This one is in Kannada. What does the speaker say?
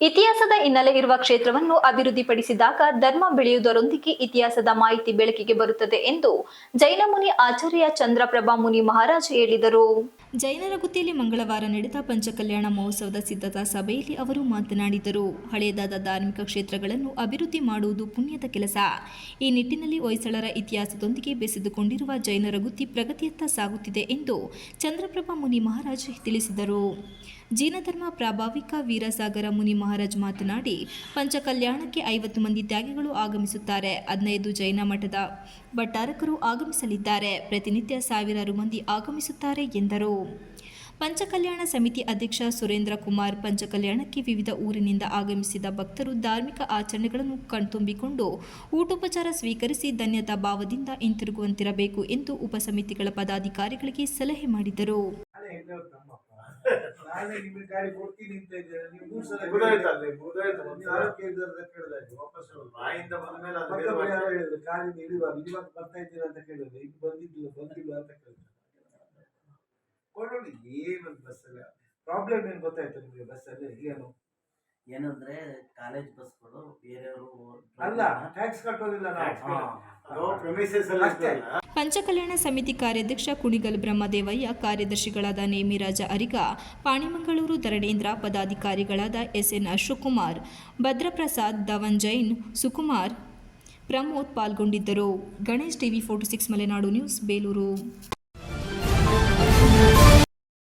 ಇತಿಹಾಸದ ಹಿನ್ನೆಲೆ ಇರುವ ಕ್ಷೇತ್ರವನ್ನು ಅಭಿವೃದ್ಧಿಪಡಿಸಿದಾಗ ಧರ್ಮ ಬೆಳೆಯುವುದರೊಂದಿಗೆ ಇತಿಹಾಸದ ಮಾಹಿತಿ ಬೆಳಕಿಗೆ ಬರುತ್ತದೆ ಎಂದು ಜೈನಮುನಿ ಆಚಾರ್ಯ ಚಂದ್ರಪ್ರಭಾ ಮುನಿ ಮಹಾರಾಜ್ ಹೇಳಿದರು. ಜೈನರ ಗುತ್ತಿಯಲ್ಲಿ ಮಂಗಳವಾರ ನಡೆದ ಪಂಚಕಲ್ಯಾಣ ಮಹೋತ್ಸವದ ಸಿದ್ಧತಾ ಸಭೆಯಲ್ಲಿ ಅವರು ಮಾತನಾಡಿದರು. ಹಳೆಯದಾದ ಧಾರ್ಮಿಕ ಕ್ಷೇತ್ರಗಳನ್ನು ಅಭಿವೃದ್ಧಿ ಮಾಡುವುದು ಪುಣ್ಯದ ಕೆಲಸ. ಈ ನಿಟ್ಟಿನಲ್ಲಿ ಹೊಯ್ಸಳರ ಇತಿಹಾಸದೊಂದಿಗೆ ಬೆಸೆದುಕೊಂಡಿರುವ ಜೈನರ ಗುತ್ತಿ ಪ್ರಗತಿಯತ್ತ ಸಾಗುತ್ತಿದೆ ಎಂದು ಚಂದ್ರಪ್ರಭಾ ಮುನಿ ಮಹಾರಾಜ್ ತಿಳಿಸಿದರು. ಜೀನಧರ್ಮ ಪ್ರಾಭಾವಿಕ ವೀರಸಾಗರ ಮುನಿ ಮಹಾರಾಜ್ ಮಾತನಾಡಿ, ಪಂಚಕಲ್ಯಾಣಕ್ಕೆ ಐವತ್ತು ಮಂದಿ ತ್ಯಾಗಿಗಳು ಆಗಮಿಸುತ್ತಾರೆ. ಹದಿನೈದು ಜೈನ ಮಠದ ಭಟ್ಟಾರಕರು ಆಗಮಿಸಲಿದ್ದಾರೆ. ಪ್ರತಿನಿತ್ಯ ಸಾವಿರಾರು ಮಂದಿ ಆಗಮಿಸುತ್ತಾರೆ ಎಂದರು. ಪಂಚಕಲ್ಯಾಣ ಸಮಿತಿ ಅಧ್ಯಕ್ಷ ಸುರೇಂದ್ರ ಕುಮಾರ್ ಪಂಚಕಲ್ಯಾಣಕ್ಕೆ ವಿವಿಧ ಊರಿನಿಂದ ಆಗಮಿಸಿದ ಭಕ್ತರು ಧಾರ್ಮಿಕ ಆಚರಣೆಗಳನ್ನು ಕಣ್ತುಂಬಿಕೊಂಡು ಊಟೋಪಚಾರ ಸ್ವೀಕರಿಸಿ ಧನ್ಯತಾ ಭಾವದಿಂದ ಹಿಂತಿರುಗುವಂತಿರಬೇಕು ಎಂದು ಉಪಸಮಿತಿಗಳ ಪದಾಧಿಕಾರಿಗಳಿಗೆ ಸಲಹೆ ಮಾಡಿದರು. ಅಂತ ಏನೊಂದು ಬಸ್ಸಲ್ಲಿ ಪ್ರಾಬ್ಲಮ್ ಏನು ಗೊತ್ತಾಯ್ತು ನಿಮಗೆ ಬಸ್ಸಲ್ಲಿ ಏನು? ಏನಂದ್ರೆ ಕಾಲೇಜ್ ಬಸ್ಗಳು ಬೇರೆಯವರು ಅಲ್ಲ ಟ್ಯಾಕ್ಸ್ ಕಟ್ಟೋದಿಲ್ಲ ನಾವು. ಪಂಚಕಲ್ಯಾಣ ಸಮಿತಿ ಕಾರ್ಯಾಧ್ಯಕ್ಷ ಕುಣಿಗಲ್ ಬ್ರಹ್ಮದೇವಯ್ಯ ಕಾರ್ಯದರ್ಶಿಗಳಾದ ನೇಮಿರಾಜ ಅರಿಗ ಪಾಣಿಮಂಗಳೂರು ಧರಣೇಂದ್ರ ಪದಾಧಿಕಾರಿಗಳಾದ ಎಸ್ಎನ್ ಅಶೋಕುಮಾರ್ ಭದ್ರಪ್ರಸಾದ್ ಧವನ್ ಜೈನ್ ಸುಕುಮಾರ್ ಪ್ರಮೋದ್ ಪಾಲ್ಗೊಂಡಿದ್ದರು. Ganesh TV forty six Malenadu news Belur.